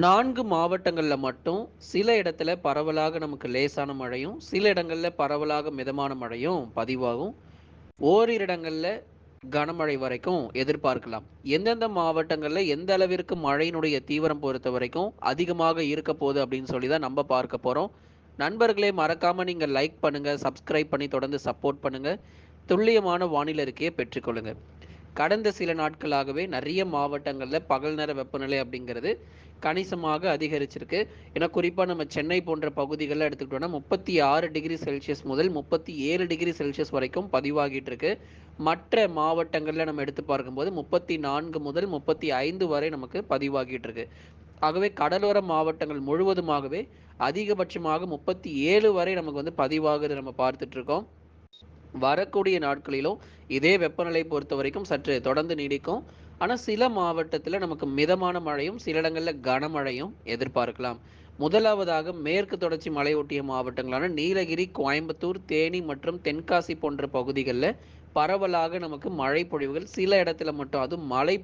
நான்கு மாவட்டங்களில் மட்டும் சில இடத்துல பரவலாக நமக்கு லேசான மழையும், சில இடங்களில் பரவலாக மிதமான மழையும் பதிவாகும். ஓரிரு இடங்களில் கனமழை வரைக்கும் எதிர்பார்க்கலாம். எந்தெந்த மாவட்டங்களில் எந்த அளவிற்கு மழையினுடைய தீவிரம் பொறுத்த வரைக்கும் அதிகமாக இருக்க போகுது அப்படின்னு சொல்லி தான் நம்ம பார்க்க போகிறோம் நண்பர்களே மறக்காம நீங்கள் லைக் பண்ணுங்க, சப்ஸ்கிரைப் பண்ணி தொடர்ந்து சப்போர்ட் பண்ணுங்க. துல்லியமான வானிலை இருக்கையை பெற்றுக்கொள்ளுங்க. கடந்த சில நாட்களாகவே நிறைய மாவட்டங்களில் பகல் நேர வெப்பநிலை அப்படிங்கிறது கணிசமாக அதிகரிச்சிருக்கு. ஏன்னா குறிப்பாக நம்ம சென்னை போன்ற பகுதிகளில் எடுத்துக்கிட்டோம்னா 36 டிகிரி செல்சியஸ் முதல் 37 டிகிரி செல்சியஸ் வரைக்கும் பதிவாகிட்டு இருக்கு. மற்ற மாவட்டங்களில் நம்ம எடுத்து பார்க்கும்போது 34 முதல் 35 வரை நமக்கு பதிவாகிட்டு இருக்கு. ஆகவே கடலோர மாவட்டங்கள் முழுவதுமாகவே அதிகபட்சமாக 37 வரை நமக்கு வந்து பதிவாகுறத நம்ம பார்த்துட்டு இருக்கோம். வரக்கூடிய நாட்களிலும் இதே வெப்பநிலை பொறுத்தவரைக்கும் சற்று தொடர்ந்து நீடிக்கும். ஆனால் சில மாவட்டத்தில் நமக்கு மிதமான மழையும், சில இடங்களில் கனமழையும் எதிர்பார்க்கலாம். முதலாவதாக மேற்கு தொடர்ச்சி மலையொட்டிய மாவட்டங்களான நீலகிரி, கோயம்புத்தூர், தேனி மற்றும் தென்காசி போன்ற பகுதிகளில் பரவலாக நமக்கு மழை பொழிவுகள் சில இடத்துல மட்டும் அதுவும் மலை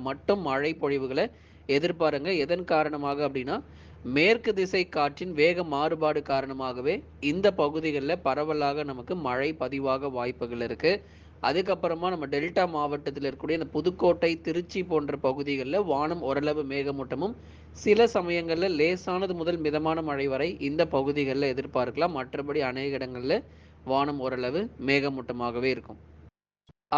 மட்டும் மழை எதிர்பாருங்க. எதன் காரணமாக அப்படின்னா, மேற்கு திசை காற்றின் வேக மாறுபாடு காரணமாகவே இந்த பகுதிகளில் பரவலாக நமக்கு மழை பதிவாக வாய்ப்புகள் இருக்குது அதுக்கப்புறமா நம்ம டெல்டா மாவட்டத்தில் இருக்கக்கூடிய இந்த புதுக்கோட்டை, திருச்சி போன்ற பகுதிகளில் வானம் ஓரளவு மேகமூட்டமும், சில சமயங்களில் லேசானது முதல் மிதமான மழை வரை இந்த பகுதிகளில் எதிர்பார்க்கலாம். மற்றபடி அநேக இடங்களில் வானம் ஓரளவு மேகமூட்டமாகவே இருக்கும்.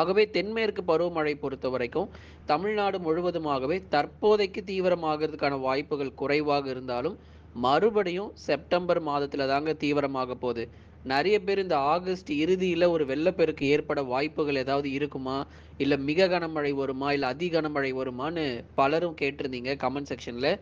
ஆகவே தென்மேற்கு பருவமழை பொறுத்த வரைக்கும் தமிழ்நாடு முழுவதுமாகவே தற்போதைக்கு தீவிரமாகிறதுக்கான வாய்ப்புகள் குறைவாக இருந்தாலும், மறுபடியும் செப்டம்பர் மாதத்தில் தாங்க தீவிரமாக போகுது. நிறைய பேர் இந்த ஆகஸ்ட் இறுதியில் ஒரு வெள்ளப்பெருக்கு ஏற்பட வாய்ப்புகள் ஏதாவது இருக்குமா? இல்லை மிக கனமழை வருமா? இல்லை அதி கனமழை வருமான்னு பலரும் கேட்டிருந்தீங்க கமெண்ட் செக்ஷனில்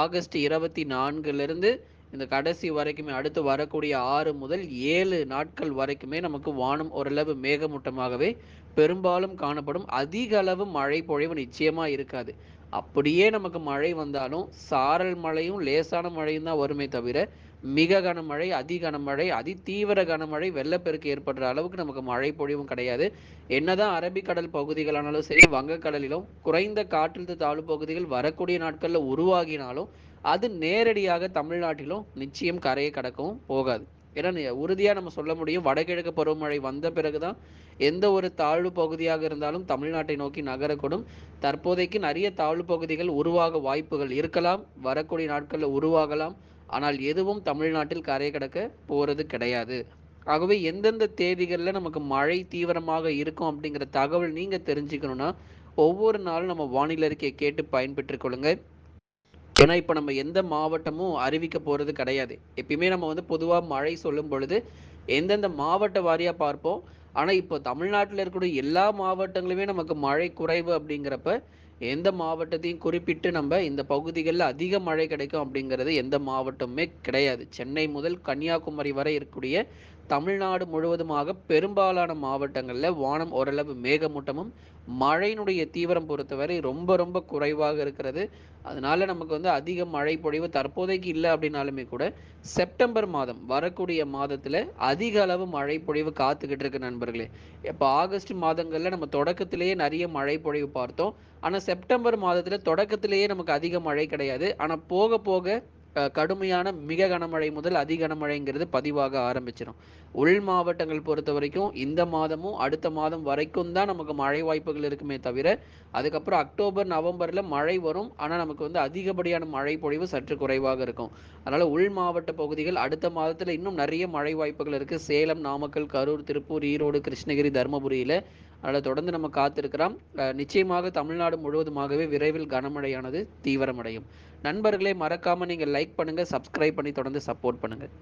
ஆகஸ்ட் 24லிருந்து இந்த கடைசி வரைக்குமே அடுத்து வரக்கூடிய ஆறு முதல் ஏழு நாட்கள் வரைக்குமே நமக்கு வானம் ஓரளவு மேகமூட்டமாகவே பெரும்பாலும் காணப்படும். அதிக அளவு மழை பொழிவு நிச்சயமாக இருக்காது. அப்படியே நமக்கு மழை வந்தாலும் சாரல் மழையும், லேசான மழையும் தான் வருமே தவிர, மிக கனமழை, அதி கனமழை, அதிதீவிர கனமழை, வெள்ளப்பெருக்கு ஏற்படுற அளவுக்கு நமக்கு மழை பொழிவும் கிடையாது. என்னதான் அரபிக்கடல் பகுதிகளானாலும் சரி, வங்கக்கடலிலும் குறைந்த காற்றழுத்த தாழ்வு பகுதிகள் வரக்கூடிய நாட்களில் உருவாகினாலும், அது நேரடியாக தமிழ்நாட்டிலும் நிச்சயம் கரையை கடக்கவும் போகாது. ஏன்னா உறுதியாக நம்ம சொல்ல முடியும். வடகிழக்கு பருவமழை வந்த பிறகு தான் எந்த ஒரு தாழ்வு பகுதியாக இருந்தாலும் தமிழ்நாட்டை நோக்கி நகரக்கூடும். தற்போதைக்கு நிறைய தாழ்வு பகுதிகள் உருவாக வாய்ப்புகள் இருக்கலாம். வரக்கூடிய நாட்களில் உருவாகலாம். ஆனால் எதுவும் தமிழ்நாட்டில் கரை கடக்க போறது கிடையாது. ஆகவே எந்தெந்த தேதிகள்ல நமக்கு மழை தீவிரமாக இருக்கும் அப்படிங்கிற தகவல் நீங்க தெரிஞ்சுக்கணும்னா, ஒவ்வொரு நாளும் நம்ம வானிலை அறிக்கையை கேட்டு பயன்பெற்றுக் கொள்ளுங்க. ஏன்னா இப்ப நம்ம எந்த மாவட்டமும் அறிவிக்க போறது கிடையாது. எப்பயுமே நம்ம வந்து பொதுவா மழை சொல்லும் பொழுது, எந்தெந்த மாவட்ட வாரியா பார்ப்போம். ஆனா இப்போ தமிழ்நாட்டுல இருக்கக்கூடிய எல்லா மாவட்டங்களுமே நமக்கு மழை குறைவு அப்படிங்கிறப்ப, எந்த மாவட்டத்தையும் குறிப்பிட்டு நம்ம இந்த பகுதிகளில் அதிக மழை கிடைக்கும் அப்படிங்கிறது எந்த மாவட்டமுமே கிடையாது. சென்னை முதல் கன்னியாகுமரி வரை இருக்கக்கூடிய தமிழ்நாடு முழுவதுமாக பெரும்பாலான மாவட்டங்களில் வானம் ஓரளவு மேகமூட்டமும், மழையினுடைய தீவிரம் பொறுத்தவரை ரொம்ப ரொம்ப குறைவாக இருக்கிறது. அதனால நமக்கு வந்து அதிக மழை பொழிவு தற்போதைக்கு இல்லை அப்படின்னாலுமே கூட, செப்டம்பர் மாதம் வரக்கூடிய மாதத்தில் அதிக அளவு மழை பொழிவு காத்துக்கிட்டு இருக்கு நண்பர்களே. இப்போ ஆகஸ்ட் மாதங்களில் நம்ம தொடக்கத்திலேயே நிறைய மழை பொழிவு பார்த்தோம். ஆனால் செப்டம்பர் மாதத்தில் தொடக்கத்திலேயே நமக்கு அதிக மழை கிடையாது. ஆனால் போக போக கடுமையான மிக கனமழை முதல் அதி கனமழைங்கிறது பதிவாக ஆரம்பிச்சிடும் உள் மாவட்டங்கள் பொறுத்த வரைக்கும் இந்த மாதமும், அடுத்த மாதம் வரைக்கும் தான் நமக்கு மழை வாய்ப்புகள் இருக்குமே தவிர, அதுக்கப்புறம் அக்டோபர், நவம்பரில் மழை வரும். ஆனால் நமக்கு வந்து அதிகப்படியான மழை பொழிவு சற்று குறைவாக இருக்கும். அதனால் உள் மாவட்ட பகுதிகள் அடுத்த மாதத்தில் இன்னும் நிறைய மழை வாய்ப்புகள் இருக்குது சேலம், நாமக்கல், கரூர், திருப்பூர், ஈரோடு, கிருஷ்ணகிரி, தருமபுரியில் அதில் தொடர்ந்து நம்ம காத்திருக்கிறோம் நிச்சயமாக தமிழ்நாடு முழுவதுமாகவே விரைவில் கனமழையானது தீவிரமடையும். நண்பர்களே மறக்காமல் நீங்கள் லைக் பண்ணுங்கள் சப்ஸ்கிரைப் பண்ணி தொடர்ந்து சப்போர்ட் பண்ணுங்கள்